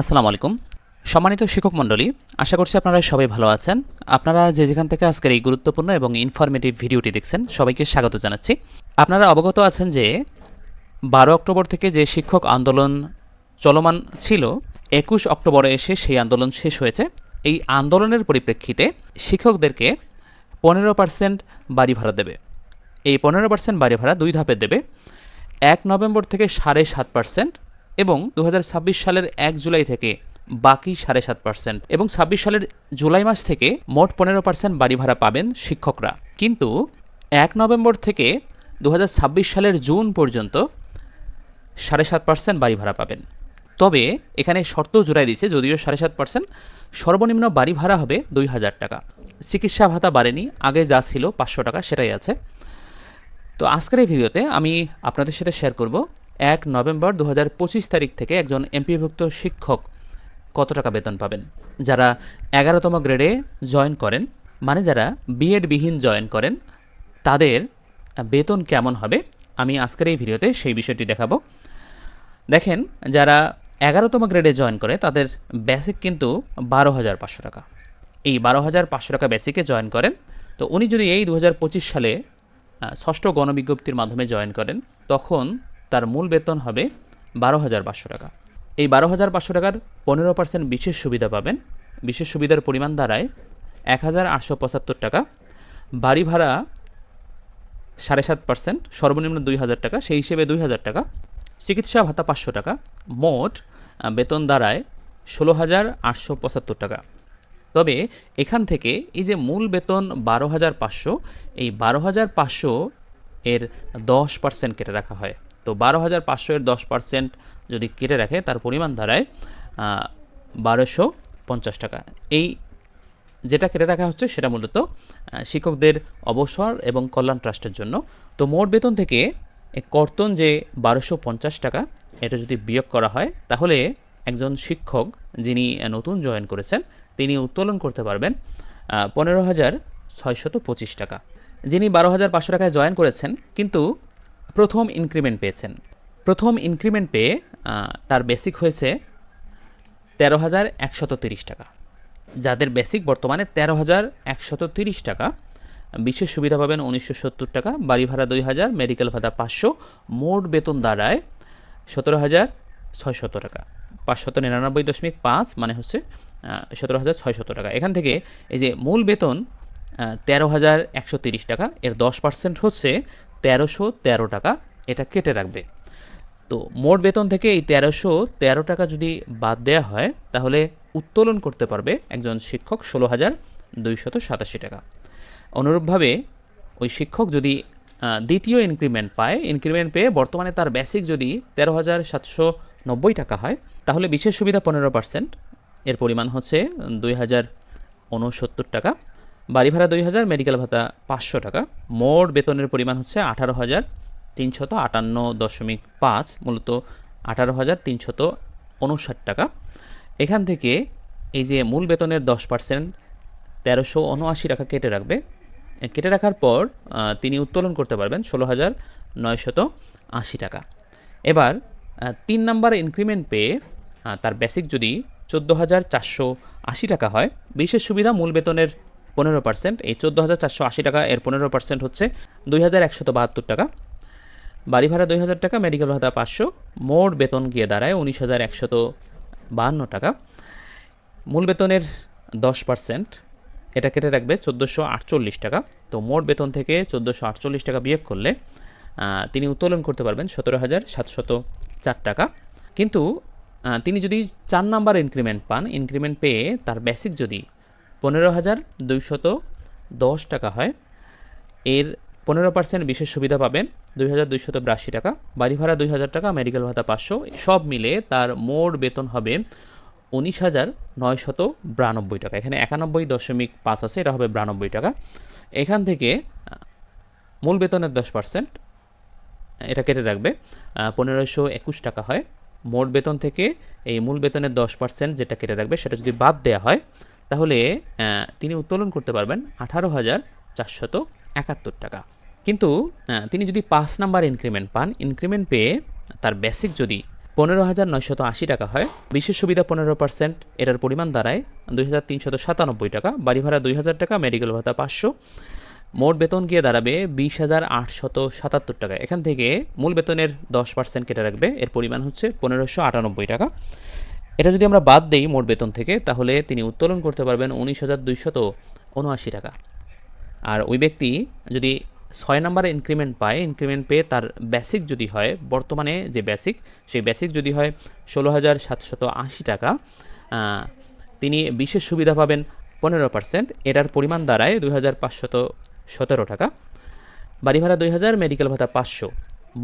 আসসালামু আলাইকুম। সম্মানিত শিক্ষক মণ্ডলী, আশা করছি আপনারা সবাই ভালো আছেন। আপনারা যে যেখান থেকে আজকের এই গুরুত্বপূর্ণ এবং ইনফরমেটিভ ভিডিওটি দেখছেন, সবাইকে স্বাগত জানাচ্ছি। আপনারা অবগত আছেন যে বারো অক্টোবর থেকে যে শিক্ষক আন্দোলন চলমান ছিল, একুশ অক্টোবরে এসে সেই আন্দোলন শেষ হয়েছে। এই আন্দোলনের পরিপ্রেক্ষিতে শিক্ষকদেরকে পনেরো পার্সেন্ট বাড়ি ভাড়া দেবে। এই পনেরো পার্সেন্ট বাড়ি ভাড়া দুই ধাপে দেবে। এক নভেম্বর থেকে সাড়ে সাত পার্সেন্ট এবং দু হাজার ছাব্বিশ সালের এক জুলাই থেকে বাকি সাড়ে সাত পার্সেন্ট এবং ছাব্বিশ সালের জুলাই মাস থেকে মোট পনেরো পার্সেন্ট বাড়ি ভাড়া পাবেন শিক্ষকরা। কিন্তু এক নভেম্বর থেকে দু হাজার ছাব্বিশ সালের জুন পর্যন্ত সাড়ে সাত পার্সেন্ট বাড়ি ভাড়া পাবেন। তবে এখানে শর্ত জোড়াই দিয়েছে, যদিও সাড়ে সাত পার্সেন্ট সর্বনিম্ন বাড়ি ভাড়া হবে দুই হাজার টাকা। চিকিৎসা ভাতা বাড়েনি, আগে যা ছিল পাঁচশো টাকা সেটাই আছে। তো আজকের এই ভিডিওতে আমি আপনাদের সাথে শেয়ার করব এক নভেম্বর দু হাজার পঁচিশ তারিখ থেকে একজন এমপিভুক্ত শিক্ষক কত টাকা বেতন পাবেন? যারা এগারোতম গ্রেডে জয়েন করেন মানে যারা বিএড বিহীন জয়েন করেন, তাদের বেতন কেমন হবে? আমি আজকের এই ভিডিওতে সেই বিষয়টি দেখাবো। দেখেন, যারা এগারোতম গ্রেডে জয়েন করে, তাদের বেসিক কিন্তু বারো হাজার পাঁচশো টাকা। এই বারো হাজার পাঁচশো টাকা বেসিকে জয়েন করেন, তো উনি যদি এই দু হাজার পঁচিশ সালে ষষ্ঠ গণবিজ্ঞপ্তির মাধ্যমে জয়েন করেন, তখন তার মূল বেতন হবে বারো হাজার পাঁচশো টাকা। এই বারো হাজার পাঁচশো টাকার পনেরো পার্সেন্ট বিশেষ সুবিধা পাবেন। বিশেষ সুবিধার পরিমাণ দাঁড়ায় এক হাজার আটশো পঁচাত্তর টাকা। বাড়ি ভাড়া সাড়ে সাত পার্সেন্ট সর্বনিম্ন দুই হাজার টাকা, সেই হিসেবে দুই হাজার টাকা। চিকিৎসা ভাতা পাঁচশো টাকা। মোট বেতন দাঁড়ায় ষোলো হাজার আটশো পঁচাত্তর টাকা। তবে এখান থেকে এই যে মূল বেতন বারো হাজার পাঁচশো, এই বারো হাজার পাঁচশো এর দশ পার্সেন্ট কেটে রাখা হয়। তো বারো হাজার পাঁচশো এর দশ পার্সেন্ট যদি কেটে রাখে, তার পরিমাণ দাঁড়ায় বারোশো পঞ্চাশ টাকা। এই যেটা কেটে রাখা হচ্ছে সেটা মূলত শিক্ষকদের অবসর এবং কল্যাণ ট্রাস্টের জন্য। তো মোট বেতন থেকে কর্তন যে বারোশো পঞ্চাশ টাকা, এটা যদি বিয়োগ করা হয়, তাহলে একজন শিক্ষক যিনি নতুন জয়েন করেছেন, তিনি উত্তোলন করতে পারবেন পনেরো হাজার ছয়শত পঁচিশ টাকা। যিনি বারো হাজার পাঁচশো টাকায় জয়েন করেছেন, কিন্তু প্রথম ইনক্রিমেন্ট পেয়েছেন। প্রথম ইনক্রিমেন্ট পেয়ে তার বেসিক হয়েছে তেরো হাজার একশত তিরিশ টাকা। যাদের বেসিক বর্তমানে তেরো হাজার একশত তিরিশ টাকা, বিশেষ সুবিধা পাবেন উনিশশো সত্তর টাকা বাড়ি ভাড়া দুই হাজার মেডিকেল ভাড়া পাঁচশো, মোট বেতন দাঁড়ায় সতেরো হাজার ছয়শত টাকা। পাঁচশত নিরানব্বই দশমিক পাঁচ মানে হচ্ছে সতেরো হাজার ছয়শত টাকা। এখান থেকে এই যে মূল বেতন তেরো হাজার একশো তিরিশ টাকা। এর দশ পার্সেন্ট হচ্ছে তেরোশো তেরো টাকা। এটা কেটে রাখবে। তো মোট বেতন থেকে এই তেরোশো তেরো টাকা যদি বাদ দেওয়া হয়, তাহলে উত্তোলন করতে পারবে একজন শিক্ষক ষোলো হাজার দুইশত সাতাশি টাকা। অনুরূপভাবে ওই শিক্ষক যদি দ্বিতীয় ইনক্রিমেন্ট পায় ইনক্রিমেন্ট পেয়ে বর্তমানে তার বেসিক যদি তেরো হাজার সাতশো নব্বই টাকা হয়, তাহলে বিশেষ সুবিধা পনেরো পার্সেন্ট। এর পরিমাণ হচ্ছে দুই হাজার উনসত্তর টাকা। বাড়ি ভাড়া দুই হাজার মেডিকেল ভাতা পাঁচশো টাকা। মোট বেতনের পরিমাণ হচ্ছে আঠারো হাজার তিনশত আটান্ন দশমিক পাঁচ, মূলত আঠারো হাজার তিনশত উনষাট টাকা। এখান থেকে এই যে মূল বেতনের দশ পার্সেন্ট তেরোশো উনআশি টাকা কেটে রাখবে। কেটে রাখার পর তিনি উত্তোলন করতে পারবেন ষোলো হাজার নয়শত আশি টাকা। এবার তিন নাম্বার ইনক্রিমেন্ট পেয়ে তার বেসিক যদি চোদ্দ হাজার চারশো আশি টাকা হয়, বিশেষ সুবিধা মূল বেতনের পনেরো পার্সেন্ট এই চোদ্দ হাজার চারশো আশি টাকা, এর পনেরো পার্সেন্ট হচ্ছে দুই হাজার একশত বাহাত্তর টাকা। বাড়ি ভাড়া দুই হাজার টাকা মেডিকেল ভাতা পাঁচশো, মোট বেতন গিয়ে দাঁড়ায় উনিশ হাজার একশত বাহান্ন টাকা। মূল বেতনের দশ পার্সেন্ট এটা কেটে রাখবে চোদ্দোশো আটচল্লিশ টাকা। তো মোট বেতন থেকে চোদ্দোশো আটচল্লিশ টাকা বিয়োগ করলে তিনি উত্তোলন করতে পারবেন সতেরো হাজার সাতশত চার টাকা। কিন্তু তিনি যদি চার নাম্বার ইনক্রিমেন্ট পান ইনক্রিমেন্ট পেয়ে তার বেসিক যদি পনেরো হাজার দুইশত দশ টাকা হয়। এর পনেরো পার্সেন্ট বিশেষ সুবিধা পাবেন দুই হাজার দুইশত বিরাশি টাকা। বাড়ি ভাড়া দুই হাজার টাকা মেডিকেল ভাতা পাঁচশো। সব মিলে তার মোট বেতন হবে উনিশ হাজার নয়শত বিরানব্বই টাকা। এখানে একানব্বই দশমিক পাঁচ আছে, এটা হবে বিরানব্বই টাকা। এখান থেকে মূল বেতনের দশ পার্সেন্ট এটা কেটে রাখবে। পনেরোশো একুশ টাকা হয়। মোট বেতন থেকে এই মূল বেতনের দশ পার্সেন্ট যেটা কেটে রাখবে, সেটা যদি বাদ দেওয়া হয় তাহলে তিনি উত্তোলন করতে পারবেন আঠারো হাজার চারশত একাত্তর টাকা। কিন্তু তিনি যদি পাঁচ নাম্বার ইনক্রিমেন্ট পান ইনক্রিমেন্ট পেয়ে তার বেসিক যদি পনেরো হাজার নয়শত আশি টাকা হয়, বিশেষ সুবিধা পনেরো পার্সেন্ট এটার পরিমাণ দাঁড়ায় দুই হাজার তিনশত সাতানব্বই টাকা বাড়ি ভাড়া দুই হাজার টাকা মেডিকেল ভাতা পাঁচশো, মোট বেতন গিয়ে দাঁড়াবে বিশ হাজার আটশত সাতাত্তর টাকা। এখান থেকে মূল বেতনের দশ পার্সেন্ট কেটে রাখবে, এর পরিমাণ হচ্ছে পনেরোশো আটানব্বই টাকা। এটা যদি আমরা বাদ দেই মোট বেতন থেকে, তাহলে তিনি উত্তোলন করতে পারবেন উনিশ হাজার দুইশত উনআশি টাকা। আর ওই ব্যক্তি যদি ছয় নম্বরে ইনক্রিমেন্ট পায় ইনক্রিমেন্ট পেয়ে তার বেসিক যদি হয়, বর্তমানে যে বেসিক সেই বেসিক যদি হয় ষোলো হাজার সাতশত আশি টাকা তিনি বিশেষ সুবিধা পাবেন পনেরো পার্সেন্ট। এটার পরিমাণ দাঁড়ায় দুই হাজার পাঁচশত সতেরো টাকা। বাড়ি ভাড়া দুই হাজার মেডিকেল ভাতা পাঁচশো।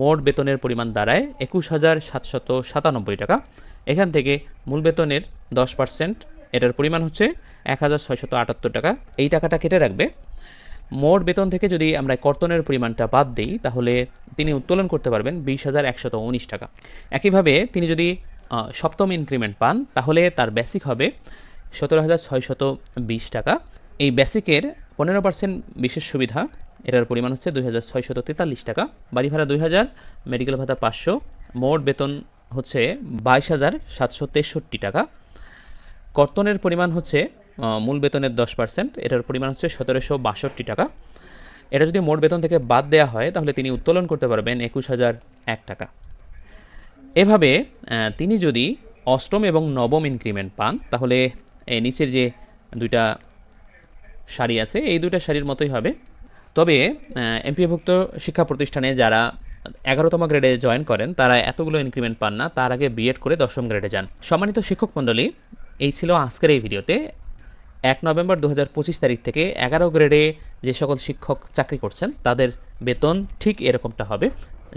মোট বেতনের পরিমাণ দাঁড়ায় একুশ হাজার সাতশত সাতানব্বই টাকা। এখান থেকে মূল বেতনের দশ পার্সেন্ট, এটার পরিমাণ হচ্ছে এক হাজার ছয়শত আটাত্তর টাকা। এই টাকাটা কেটে রাখবে। মোট বেতন থেকে যদি আমরা কর্তনের পরিমাণটা বাদ দিই, তাহলে তিনি উত্তোলন করতে পারবেন বিশ হাজার একশত উনিশ টাকা। একইভাবে তিনি যদি সপ্তম ইনক্রিমেন্ট পান, তাহলে তার বেসিক হবে সতেরো হাজার ছয়শত বিশ টাকা। এই বেসিকের পনেরো পার্সেন্ট বিশেষ সুবিধা, এটার পরিমাণ হচ্ছে দুই হাজার ছয়শত তেতাল্লিশ টাকা। বাড়ি ভাড়া দুই হাজার, মেডিকেল ভাতা পাঁচশো। মোট বেতন হচ্ছে বাইশ হাজার সাতশো তেষট্টি টাকা। কর্তনের পরিমাণ হচ্ছে মূল বেতনের দশ পার্সেন্ট। এটার পরিমাণ হচ্ছে সতেরোশো বাষট্টি টাকা। এটা যদি মোট বেতন থেকে বাদ দেওয়া হয়, তাহলে তিনি উত্তোলন করতে পারবেন একুশ হাজার এক টাকা। এভাবে তিনি যদি অষ্টম এবং নবম ইনক্রিমেন্ট পান, তাহলে নিচের যে দুইটা সারি আছে, এই দুইটা সারির মতোই হবে। তবে এমপিভুক্ত শিক্ষা প্রতিষ্ঠানে যারা এগারোতম গ্রেডে জয়েন করেন, তারা এতগুলো ইনক্রিমেন্ট পান না, তার আগে বিএড করে দশম গ্রেডে যান। সম্মানিত শিক্ষক মণ্ডলী, এই ছিল আজকের এই ভিডিওতে। এক নভেম্বর দু তারিখ থেকে এগারো গ্রেডে যে সকল শিক্ষক চাকরি করছেন, তাদের বেতন ঠিক এরকমটা হবে,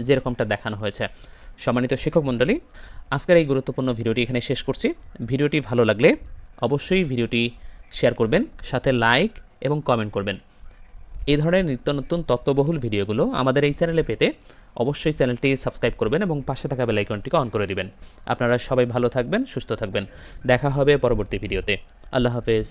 যেরকমটা দেখানো হয়েছে। সম্মানিত শিক্ষক মণ্ডলী, আজকের এই গুরুত্বপূর্ণ ভিডিওটি এখানে শেষ করছি। ভিডিওটি ভালো লাগলে অবশ্যই ভিডিওটি শেয়ার করবেন, সাথে লাইক এবং কমেন্ট করবেন। এই ধরনের নিত্য নতুন তত্ত্ববহুল ভিডিওগুলো আমাদের এই চ্যানেলে পেতে অবশ্যই চ্যানেলটি সাবস্ক্রাইব করবেন এবং পাশে থাকা বেলাইকনটিকে অন করে দিবেন। আপনারা সবাই ভালো থাকবেন, সুস্থ থাকবেন। দেখা হবে পরবর্তী ভিডিওতে। আল্লাহ হাফেজ।